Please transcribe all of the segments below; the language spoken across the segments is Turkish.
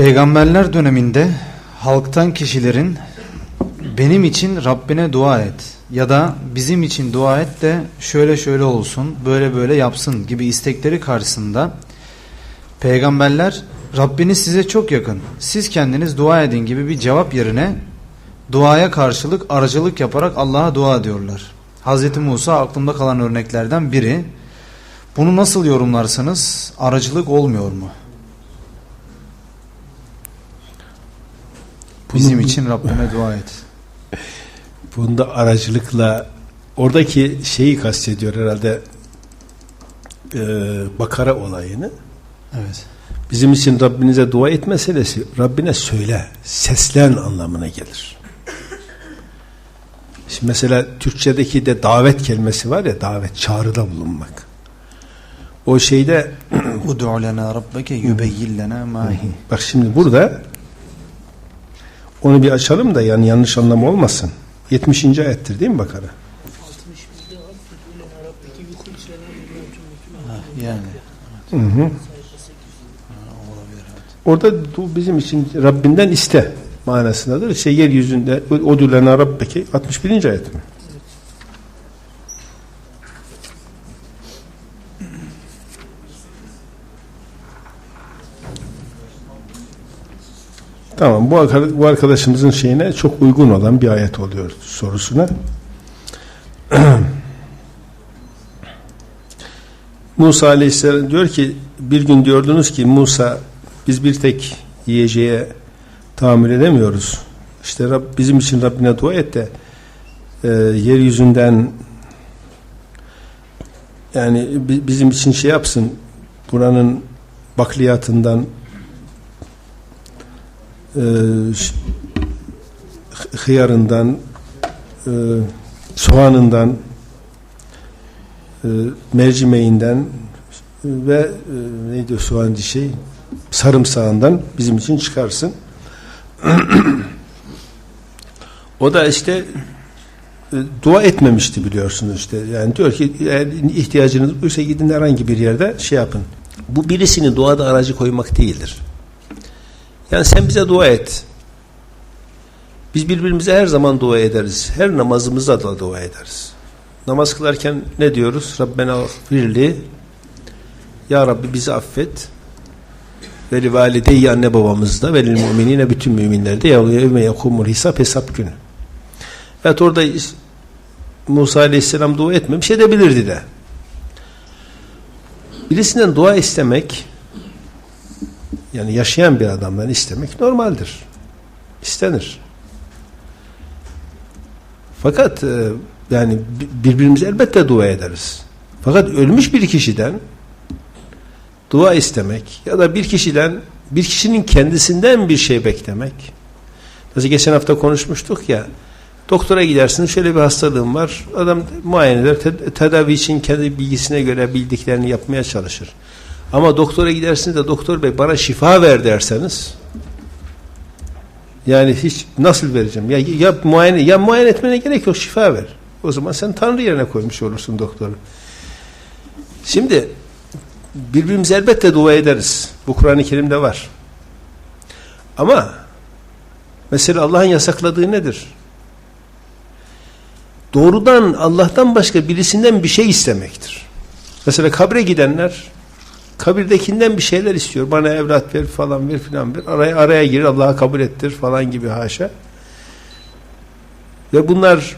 Peygamberler döneminde halktan kişilerin benim için Rabbine dua et ya da bizim için dua et de şöyle şöyle olsun, böyle böyle yapsın gibi istekleri karşısında peygamberler Rabbiniz size çok yakın. Siz kendiniz dua edin gibi bir cevap yerine duaya karşılık aracılık yaparak Allah'a dua ediyorlar. Hz. Musa aklımda kalan örneklerden biri. Bunu nasıl yorumlarsanız aracılık olmuyor mu? Bizim Bunun- için Rabbime dua et. Bunda aracılıkla oradaki şeyi kastediyor herhalde e, Bakara olayını. Evet. Bizim için Rabbinize dua et meselesi Rabbine söyle, seslen anlamına gelir. Şimdi mesela Türkçedeki de davet kelimesi var ya davet, çağrıda bulunmak. O şeyde Ud'u lena rabbeke yubeyyin lena ma hi. bak şimdi burada onu bir açalım da yani yanlış anlam olmasın. 70. ayettir değil mi Bakara? 61'de al Fethullah Arap'taki yuhul selam Ha, Yani Hı hı. Orada bu bizim için Rabbinden iste manasındadır. Şey yeryüzünde odülena rabbeki 61. ayet mi? Tamam bu, bu arkadaşımızın şeyine çok uygun olan bir ayet oluyor sorusuna. Musa Aleyhisselam diyor ki bir gün diyordunuz ki Musa biz bir tek yiyeceğe tahammül edemiyoruz. İşte Rab, bizim için Rabbine dua et de e, yeryüzünden yani bi- bizim için şey yapsın buranın bakliyatından e, hıyarından e, soğanından e, mercimeğinden ve e, neydi o soğan şey sarımsağından bizim için çıkarsın. o da işte e, dua etmemişti biliyorsunuz işte. Yani diyor ki eğer ihtiyacınız olursa gidin herhangi bir yerde şey yapın. Bu birisini duada aracı koymak değildir. Yani sen bize dua et. Biz birbirimize her zaman dua ederiz. Her namazımızda da dua ederiz. Namaz kılarken ne diyoruz? Rabbena firli Ya Rabbi bizi affet. Ve li valideyyi anne babamızda ve lil müminine bütün müminlerde yevme yekumul hesap hesap günü. Evet orada Musa aleyhisselam dua etmemiş edebilirdi de. Birisinden dua istemek yani yaşayan bir adamdan istemek normaldir. İstenir. Fakat e, yani bi- birbirimize elbette dua ederiz. Fakat ölmüş bir kişiden dua istemek ya da bir kişiden bir kişinin kendisinden bir şey beklemek. Mesela geçen hafta konuşmuştuk ya doktora gidersin şöyle bir hastalığım var adam muayene eder te- tedavi için kendi bilgisine göre bildiklerini yapmaya çalışır. Ama doktora gidersiniz de doktor bey bana şifa ver derseniz yani hiç nasıl vereceğim? Ya, ya muayene ya muayene etmene gerek yok şifa ver. O zaman sen Tanrı yerine koymuş olursun doktoru. Şimdi birbirimize elbette dua ederiz. Bu Kur'an-ı Kerim'de var. Ama mesela Allah'ın yasakladığı nedir? Doğrudan Allah'tan başka birisinden bir şey istemektir. Mesela kabre gidenler kabirdekinden bir şeyler istiyor. Bana evlat ver falan ver filan ver. Araya, araya girir Allah'a kabul ettir falan gibi haşa. Ve bunlar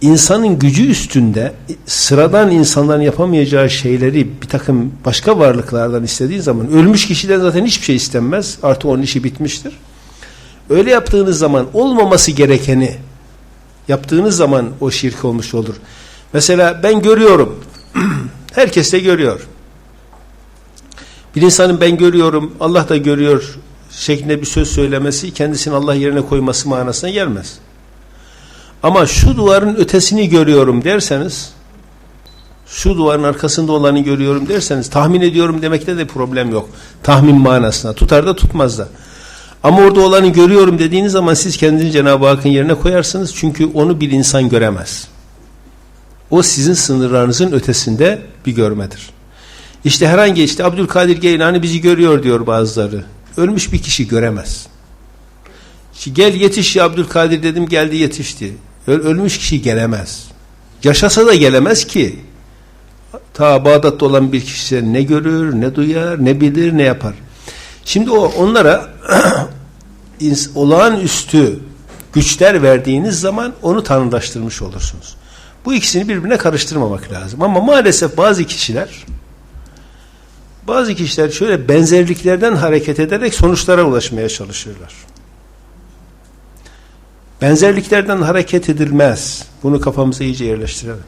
insanın gücü üstünde sıradan insanların yapamayacağı şeyleri bir takım başka varlıklardan istediğin zaman ölmüş kişiden zaten hiçbir şey istenmez. Artık onun işi bitmiştir. Öyle yaptığınız zaman olmaması gerekeni yaptığınız zaman o şirk olmuş olur. Mesela ben görüyorum. Herkes de görüyor. Bir insanın ben görüyorum, Allah da görüyor şeklinde bir söz söylemesi kendisini Allah yerine koyması manasına gelmez. Ama şu duvarın ötesini görüyorum derseniz şu duvarın arkasında olanı görüyorum derseniz tahmin ediyorum demekte de problem yok. Tahmin manasına. Tutar da tutmaz da. Ama orada olanı görüyorum dediğiniz zaman siz kendinizi Cenab-ı Hakk'ın yerine koyarsınız. Çünkü onu bir insan göremez. O sizin sınırlarınızın ötesinde bir görmedir. İşte herhangi işte Abdülkadir Geylani bizi görüyor diyor bazıları. ölmüş bir kişi göremez. Gel yetiş ya Abdülkadir dedim geldi yetişti. Öl- ölmüş kişi gelemez. Yaşasa da gelemez ki. Ta Bağdat'ta olan bir kişi ne görür, ne duyar, ne bilir, ne yapar. Şimdi o onlara olağanüstü güçler verdiğiniz zaman onu tanrılaştırmış olursunuz. Bu ikisini birbirine karıştırmamak lazım. Ama maalesef bazı kişiler bazı kişiler şöyle benzerliklerden hareket ederek sonuçlara ulaşmaya çalışırlar. Benzerliklerden hareket edilmez. Bunu kafamıza iyice yerleştirelim.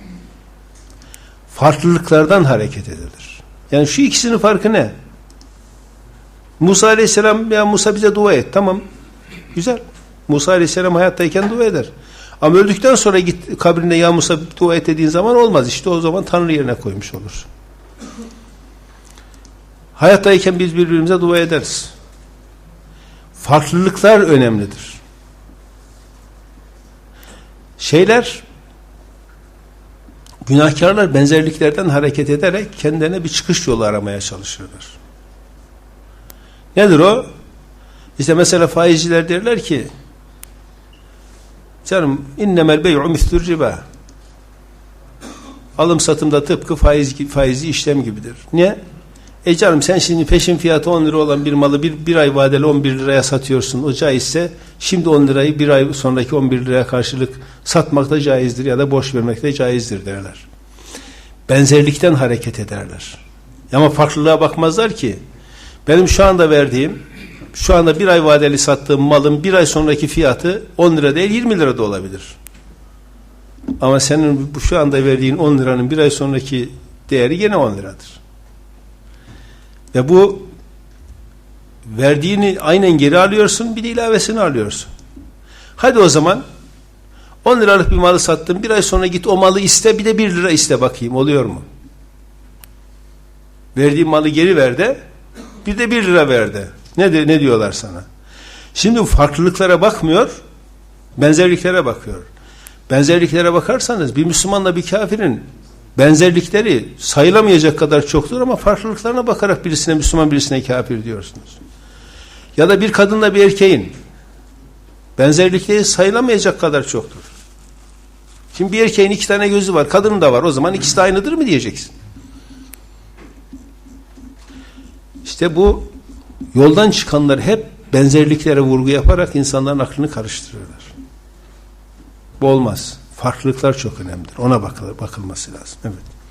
Farklılıklardan hareket edilir. Yani şu ikisinin farkı ne? Musa Aleyhisselam ya Musa bize dua et. Tamam. Güzel. Musa Aleyhisselam hayattayken dua eder. Ama öldükten sonra git kabrinde ya Musa dua et dediğin zaman olmaz. İşte o zaman Tanrı yerine koymuş olursun. Hayattayken biz birbirimize dua ederiz. Farklılıklar önemlidir. Şeyler günahkarlar benzerliklerden hareket ederek kendilerine bir çıkış yolu aramaya çalışırlar. Nedir o? İşte mesela faizciler derler ki canım innemel bey'u mislur riba alım satımda tıpkı faiz, faizi işlem gibidir. Niye? E canım sen şimdi peşin fiyatı 10 lira olan bir malı bir, bir ay vadeli 11 liraya satıyorsun. O caizse şimdi 10 lirayı bir ay sonraki 11 liraya karşılık satmak da caizdir ya da borç vermek de caizdir derler. Benzerlikten hareket ederler. Ama farklılığa bakmazlar ki benim şu anda verdiğim şu anda bir ay vadeli sattığım malın bir ay sonraki fiyatı 10 lira değil 20 lira da olabilir. Ama senin bu şu anda verdiğin 10 liranın bir ay sonraki değeri gene 10 liradır. Ve bu verdiğini aynen geri alıyorsun bir de ilavesini alıyorsun. Hadi o zaman 10 liralık bir malı sattın bir ay sonra git o malı iste bir de 1 lira iste bakayım oluyor mu? Verdiğin malı geri ver de bir de 1 lira ver de. Ne, de, ne diyorlar sana? Şimdi farklılıklara bakmıyor benzerliklere bakıyor. Benzerliklere bakarsanız bir Müslümanla bir kafirin benzerlikleri sayılamayacak kadar çoktur ama farklılıklarına bakarak birisine Müslüman birisine kafir diyorsunuz. Ya da bir kadınla bir erkeğin benzerlikleri sayılamayacak kadar çoktur. Şimdi bir erkeğin iki tane gözü var, kadının da var. O zaman ikisi de aynıdır mı diyeceksin? İşte bu yoldan çıkanlar hep benzerliklere vurgu yaparak insanların aklını karıştırıyorlar. Bu olmaz. Farklılıklar çok önemlidir. Ona bakılır, bakılması lazım. Evet.